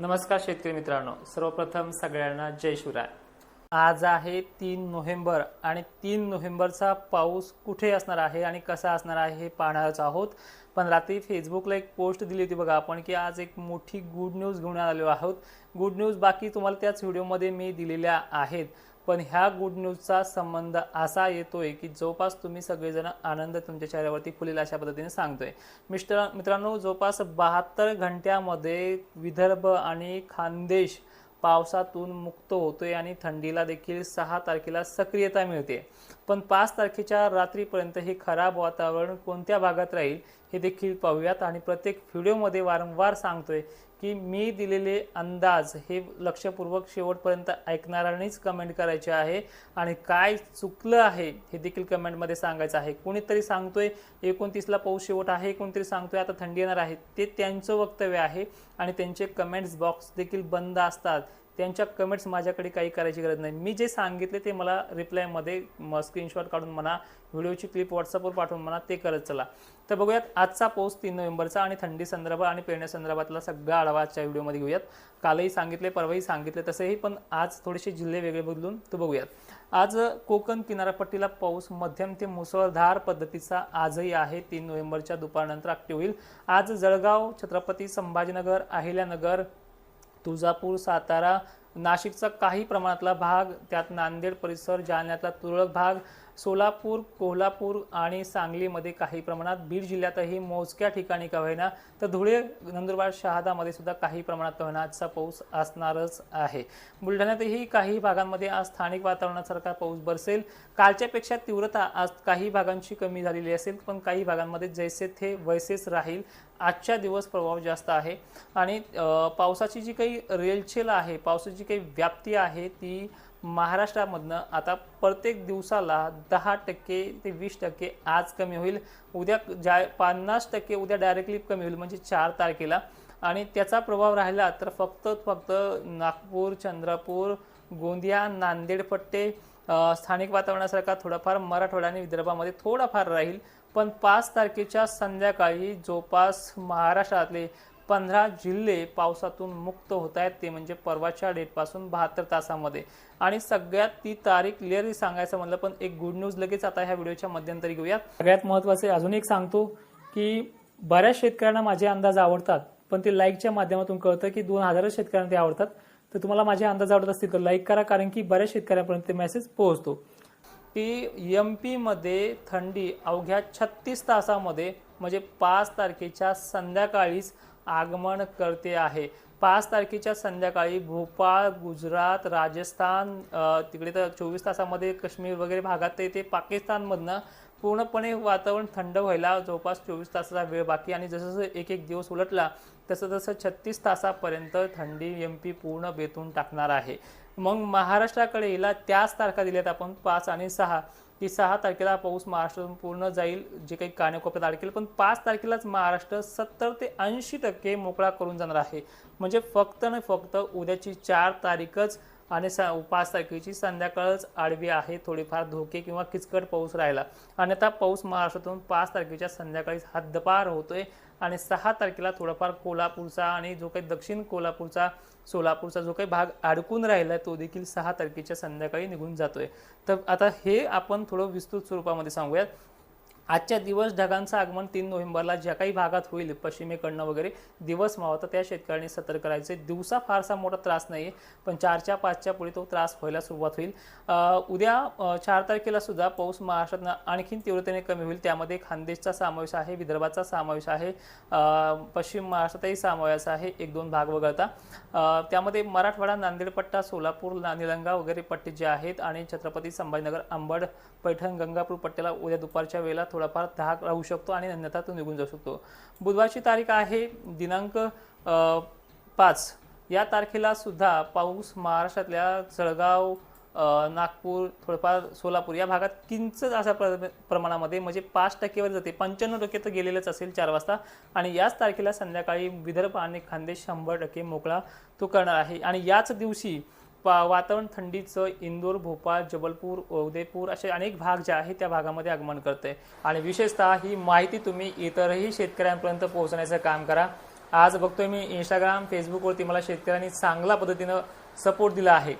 नमस्कार शेतकरी मित्रांनो. सर्वप्रथम सगळ्यांना जय शिवराय. आज आहे तीन नोव्हेंबर आणि तीन नोव्हेंबरचा पाऊस कुठे असणार आहे आणि कसा असणार आहे हे पाहणारच आहोत. पण रात्री फेसबुकला एक पोस्ट दिली होती बघा आपण की आज एक मोठी गुड न्यूज घेऊन आलेलो आहोत. गुड न्यूज बाकी तुम्हाला त्याच व्हिडिओमध्ये मी दिलेल्या आहेत. पण ह्या गुड न्यूजचा संबंध असा येतोय की जवळपास तुम्ही सगळेजण आनंद तुमच्या चेहऱ्यावरती फुलेल अशा पद्धतीने सांगतोय. मिस्टर मित्रांनो जवळपास बहात्तर घंट्यामध्ये विदर्भ आणि खानदेश पावसातून मुक्त होतोय आणि थंडीला देखील सहा तारखेला सक्रियता मिळते. पण पाच तारखेच्या रात्रीपर्यंत हे खराब वातावरण कोणत्या भागात राहील हे देखील पाहूयात आणि प्रत्येक व्हिडिओमध्ये वारंवार सांगतोय की मी दिलेले अंदाज हे लक्षपूर्वक शेवटपर्यंत ऐकणाऱ्यांनीच कमेंट करायचे आहे. आणि काय चुकलं आहे हे देखील कमेंटमध्ये सांगायचं आहे. कोणीतरी सांगतोय एकोणतीसला पाऊस शेवट आहे कोणीतरी सांगतोय आता थंडी येणार आहे. ते त्यांचं वक्तव्य आहे. आणि त्यांचे कमेंट्स बॉक्स देखील बंद असतात. त्यांच्या कमेंट्स माझ्याकडे काही करायची गरज नाही. मी जे सांगितले ते मला रिप्लायमध्ये स्क्रीनशॉट काढून म्हणा व्हिडिओची क्लिप व्हॉट्सअपवर पाठवून म्हणा ते करत चला. तर बघूयात आजचा पाऊस तीन नोव्हेंबरचा आणि थंडी संदर्भ आणि पेरण्यासंदर्भातला सगळा आढावा आजच्या व्हिडिओमध्ये घेऊयात. कालही सांगितले परवाही सांगितले तसेही पण आज थोडेसे जिल्हे वेगळे बदलून तो बघूयात. आज कोकण किनारपट्टीला पाऊस मध्यम ते मुसळधार पद्धतीचा आजही आहे. तीन नोव्हेंबरच्या दुपारनंतर ऍक्टिव्ह होईल. आज जळगाव छत्रपती संभाजीनगर अहिल्यानगर तुळजापूर सातारा नाशिकचा काही प्रमाणातला भाग त्यात नांदेड परिसर जालन्यातला तुरळक भाग सोलापूर कोल्हापूर आणि सांगलीमध्ये काही प्रमाणात बीड जिल्ह्यातही मोजक्या ठिकाणी का होईना तर धुळे नंदुरबार शहादामध्ये सुद्धा काही प्रमाणात का होईना आजचा पाऊस असणारच आहे. बुलढाण्यातही काही भागांमध्ये आज स्थानिक वातावरणासारखा पाऊस बरसेल. कालच्यापेक्षा तीव्रता आज काही भागांची कमी झालेली असेल पण काही भागांमध्ये जैसे थे वैसेच राहील. आजच्या दिवस प्रभाव जास्त आहे. आणि पावसाची जी काही रेलचेल आहे पावसाची काही व्याप्ती आहे ती महाराष्ट्रामधनं आता प्रत्येक दिवसाला दहा टक्के ते वीस टक्के आज कमी होईल. उद्या ज्या पन्नास टक्के उद्या डायरेक्टली कमी होईल म्हणजे चार तारखेला. आणि त्याचा प्रभाव राहिला तर फक्त फक्त नागपूर चंद्रपूर गोंदिया नांदेड पट्टे स्थानिक वातावरणासारखा थोडाफार मराठवाडा आणि विदर्भामध्ये थोडाफार राहील. पण पाच तारखेच्या संध्याकाळी जवळपास महाराष्ट्रातले पंधरा जिल्हे पावसातून मुक्त होत आहेत ते म्हणजे परवाच्या डेटपासून बहात्तर तासामध्ये. आणि सगळ्यात ती तारीख क्लिअरली सांगायचं म्हणलं पण एक गुड न्यूज लगेच आता ह्या व्हिडिओच्या मध्यंतरी घेऊयात. सगळ्यात महत्त्वाचे अजून एक सांगतो की बऱ्याच शेतकऱ्यांना माझे अंदाज आवडतात पण ते लाईकच्या माध्यमातून कळतं की दोन हजारच शेतकऱ्यांना ते आवडतात. तर तुम्हाला माझे अंदाज आवडत असतील तर लाईक करा कारण की बऱ्याच शेतकऱ्यांपर्यंत ते मेसेज पोहोचतो. की एम पीमध्ये थंडी अवघ्या छत्तीस तासामध्ये म्हणजे पाच तारखेच्या संध्याकाळीच आगमन करते आहे. पाच तारखेच्या संध्याकाळी भोपाळ गुजरात राजस्थान तिकडे तर चोवीस तासामध्ये काश्मीर वगैरे भागात तर ते पाकिस्तानमधनं पूर्णपणे वातावरण थंड व्हायला जवळपास चोवीस तासाचा वेळ बाकी आणि जसं जसं एक एक दिवस उलटला तसं तसं छत्तीस तासापर्यंत थंडी एम पी पूर्ण बेतून टाकणार आहे. मग महाराष्ट्राकडे येईल त्याच तारखा दिल्यात आपण पाच आणि सहा. की सहा तारखेला पाऊस महाराष्ट्रातून पूर्ण जाईल जे काही कानेकोपऱ्यात अडकेल पण पाच तारखेलाच महाराष्ट्र सत्तर ते ऐंशी टक्के मोकळा करून जाणार आहे. म्हणजे फक्त आणि फक्त उद्याची चार तारीखच आणि स पाच तारखेची संध्याकाळच आडवी आहे थोडीफार धोके किंवा किचकट पाऊस राहिला. अन्यथा पाऊस महाराष्ट्रातून पाच तारखेच्या संध्याकाळी हद्दपार होतोय आणि सहा तारखेला थोडाफार कोल्हापूरचा आणि जो काही दक्षिण कोल्हापूरचा सोलापूरचा जो काही भाग अडकून राहिला तो देखील सहा तारखेच्या संध्याकाळी निघून जातोय. तर आता हे आपण थोडं विस्तृत स्वरूपामध्ये सांगूयात. आजच्या दिवस ढगांचं आगमन तीन नोव्हेंबरला ज्या काही भागात होईल पश्चिमेकडनं वगैरे दिवस मावता त्या शेतकऱ्यांनी सतर्क करायचे दिवसा फारसा मोठा त्रास नाही पण चारच्या पाचच्या पुढे तो त्रास व्हायला सुरुवात होईल. उद्या चार तारखेला सुद्धा पाऊस महाराष्ट्रात आणखीन तीव्रतेने कमी होईल. त्यामध्ये खानदेशचा समावेश आहे विदर्भाचा समावेश आहे पश्चिम महाराष्ट्रातही समावेश आहे एक दोन भाग वगळता. त्यामध्ये मराठवाडा नांदेडपट्टा सोलापूर निलंगा वगैरे पट्टे जे आहेत आणि छत्रपती संभाजीनगर अंबड पैठण गंगापूर पट्ट्याला उद्या दुपारच्या वेळेला थोडाफार धाक राहू शकतो आणि अन्यथा तो निघून जाऊ शकतो. बुधवारची तारीख आहे दिनांक पाच. या तारखेला सुद्धा पाऊस महाराष्ट्रातल्या जळगाव नागपूर थोडंफार सोलापूर या भागात किंचच अशा प्र प्रमाणामध्ये म्हणजे पाच टक्केवर जाते. पंच्याण्णव टक्के तर गेलेलंच असेल चार वाजता. आणि याच तारखेला संध्याकाळी विदर्भ आणि खानदेश शंभर टक्के मोकळा तो करणार आहे. आणि याच दिवशी वातावरण थंडीचं इंदोर भोपाळ जबलपूर उदयपूर असे अनेक भाग जे आहेत त्या भागामध्ये आगमन करते आणि विशेषतः ही माहिती तुम्ही इतरही शेतकऱ्यांपर्यंत पोहोचण्याचं काम करा. आज बघतोय मी इंस्टाग्राम फेसबुकवरती मला शेतकऱ्यांनी चांगल्या पद्धतीनं सपोर्ट दिला आहे.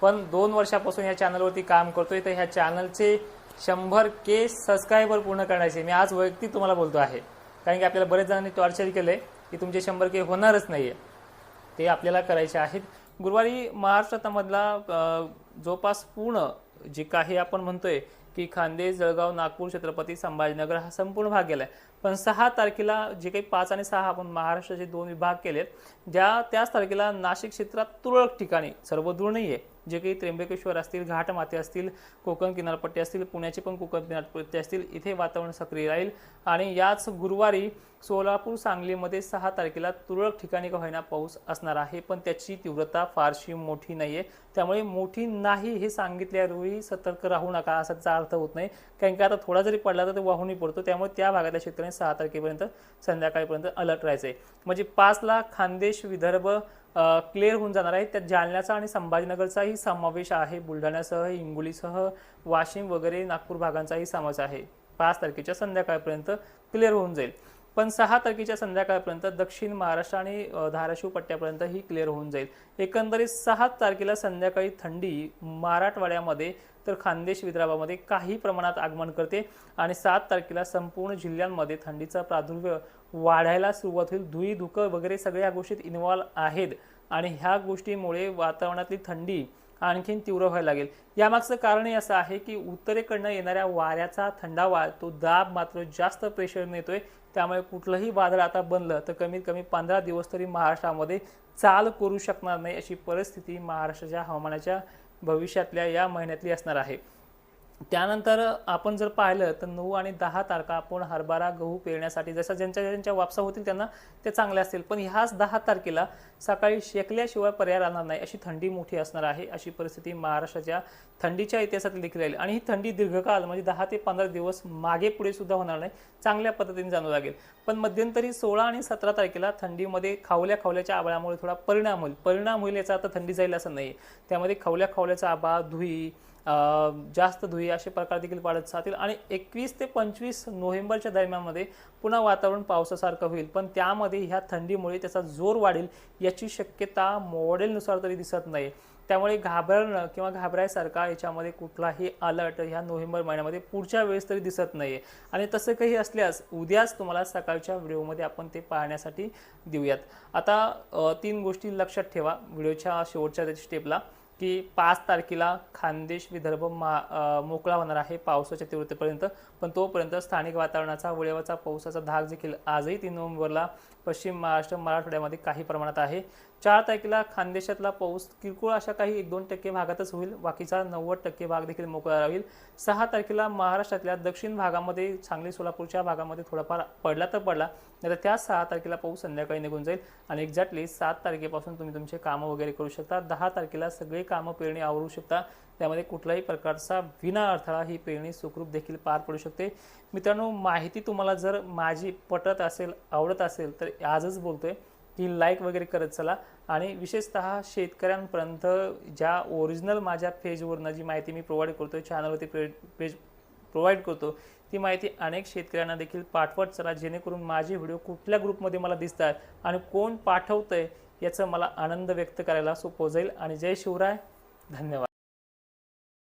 पण दोन वर्षापासून या चॅनलवरती काम करतोय तर ह्या चॅनलचे शंभर के सबस्क्रायबर पूर्ण करण्याचे मी आज वैयक्तिक तुम्हाला बोलतो आहे. कारण की आपल्याला बरेच जणांनी टॉर्चर केलंय की तुमचे शंभर के होणारच नाहीये. ते आपल्याला करायचे आहेत. गुरुवारी महाराष्ट्रातमधला जवळपास पूर्ण जे काही आपण म्हणतोय की खांदे जळगाव नागपूर छत्रपती संभाजीनगर हा संपूर्ण भाग आहे पण सहा तारखेला जे काही पाच आणि सहा आपण महाराष्ट्राचे दोन विभाग केलेत ज्या त्याच तारखेला नाशिक क्षेत्रात तुरळक ठिकाणी सर्व दूर आहे जे काही त्र्यंबकेश्वर असतील घाटमाते असतील कोकण किनारपट्टी असतील पुण्याची पण कोकण किनारपट्टी असतील इथे वातावरण सक्रिय राहील. आणि याच गुरुवारी सोलापूर सांगलीमध्ये सहा तारखेला तुरळक ठिकाणी का होईना पाऊस असणार आहे पण त्याची तीव्रता फारशी मोठी नाही आहे त्यामुळे मोठी नाही हे सांगितल्यावरही सतर्क राहू नका असाचा अर्थ होत नाही. कारण की आता थोडा जरी पडला तर ते वाहूनही पडतो. त्यामुळे त्या भागातल्या शेतकऱ्यांनी सहा तारखेपर्यंत संध्याकाळपर्यंत अलर्ट राहायचं आहे म्हणजे पाचला खानदेश विदर्भ क्लिअर होऊन जाणार आहे. त्यात जालन्याचा आणि संभाजीनगरचाही समावेश आहे. बुलढाण्यासह हिंगोलीसह वाशिम वगैरे नागपूर भागांचाही समावेश आहे. पाच तारखेच्या संध्याकाळपर्यंत क्लिअर होऊन जाईल. पण सहा तारखेच्या संध्याकाळपर्यंत दक्षिण महाराष्ट्र आणि धाराशिव पट्ट्यापर्यंत ही क्लिअर होऊन जाईल. एकंदरीत सहा तारखेला संध्याकाळी थंडी मराठवाड्यामध्ये तर खानदेश विदर्भामध्ये काही प्रमाणात आगमन करते आणि सात तारखेला संपूर्ण जिल्ह्यांमध्ये थंडीचा प्रादुर्भाव वाढायला सुरुवात होईल. धुई धुकं वगैरे सगळ्या गोष्टीत इन्व्हॉल्व आहेत आणि ह्या गोष्टीमुळे वातावरणातली थंडी आणखीन तीव्र व्हायला लागेल. यामागचं कारणही असं आहे की उत्तरेकडनं येणाऱ्या वाऱ्याचा थंडावा तो दाब मात्र जास्त प्रेशर येतोय. त्यामुळे कुठलंही वादळ आता बनलं तर कमीत कमी पंधरा दिवस तरी महाराष्ट्रामध्ये चाल करू शकणार नाही अशी परिस्थिती महाराष्ट्राच्या हवामानाच्या भविष्यातल्या या महिन्यातली असणार आहे. त्यानंतर आपण जर पाहिलं तर नऊ आणि दहा तारखा आपण हरभरा गहू पेरण्यासाठी जसं ज्यांच्या ज्यांच्या वापसा होतील त्यांना ते चांगले असतील. पण ह्याच दहा तारखेला सकाळी शेकल्याशिवाय पर्याय राहणार नाही अशी थंडी मोठी असणार आहे अशी परिस्थिती महाराष्ट्राच्या थंडीच्या इतिहासात देखील राहील. आणि ही थंडी दीर्घकाळ म्हणजे दहा ते पंधरा दिवस मागे पुढे सुद्धा होणार नाही चांगल्या पद्धतीने जाणू लागेल. पण मध्यंतरी सोळा आणि सतरा तारखेला थंडीमध्ये खावल्या खावल्याच्या आबाळामुळे थोडा परिणाम होईल. परिणाम होईल याचा आता थंडी जाईल असं नाही त्यामध्ये खावल्या खावल्याचा आभा धुई जास्त धुई असे प्रकार देखील वाढत जातील. आणि एकवीस ते पंचवीस नोव्हेंबरच्या दरम्यानमध्ये पुन्हा वातावरण पावसासारखं होईल. पण त्यामध्ये ह्या थंडीमुळे त्याचा जोर वाढेल याची शक्यता मॉडेलनुसार तरी दिसत नाही त्यामुळे घाबरणं किंवा घाबरायसारखा याच्यामध्ये कुठलाही अलर्ट ह्या नोव्हेंबर महिन्यामध्ये पुढच्या वेळेस तरी दिसत नाही आहे आणि तसं काही असल्यास उद्याच तुम्हाला सकाळच्या व्हिडिओमध्ये आपण ते पाहण्यासाठी देऊयात. आता तीन गोष्टी लक्षात ठेवा. व्हिडिओच्या शेवटच्या स्टेपला की पाच तारखेला खानदेश विदर्भ मा मोकळा होणार आहे पावसाच्या तीव्रतेपर्यंत. पण तोपर्यंत स्थानिक वातावरणाचा वळवाचा पावसाचा धाक देखील आजही तीन नोव्हेंबरला पश्चिम महाराष्ट्र मराठवाड्यामध्ये काही प्रमाणात आहे. चार तारखेला खानदेशातला पाऊस किरकोळ अशा काही एक दोन टक्के भागातच होईल. बाकीचा नव्वद टक्के भाग देखील मोकळा राहील. सहा तारखेला महाराष्ट्रातल्या दक्षिण भागामध्ये सांगली सोलापूरच्या भागामध्ये थोडाफार पडला तर पडला नाही तर त्या सहा तारखेला पाऊस संध्याकाळी निघून जाईल. आणि एक्झॅक्टली सात तारखेपासून तुम्ही तुमचे कामं वगैरे करू शकता. दहा तारखेला सगळे कामं पेरणी आवरू शकता. त्यामध्ये कुठल्याही प्रकारचा विना अडथळा ही पेरणी सुखरूप देखील पार पडू शकते. मित्रांनो माहिती तुम्हाला जर माझी पटत असेल आवडत असेल तर आजच बोलतोय. ती लाईक वगैरे करत चला. आणि विशेषतः शेतकऱ्यांपर्यंत ज्या ओरिजिनल माझ्या पेजवरनं जी माहिती मी प्रोव्हाइड करतो चॅनलवरती पेज प्रोव्हाइड करतो ती माहिती अनेक शेतकऱ्यांना देखील पाठवत चला जेणेकरून माझे व्हिडिओ कुठल्या ग्रुपमध्ये मला दिसतात आणि कोण पाठवतं आहे याचा मला आनंद व्यक्त करायला सोपं जाईल. आणि जय शिवराय. धन्यवाद.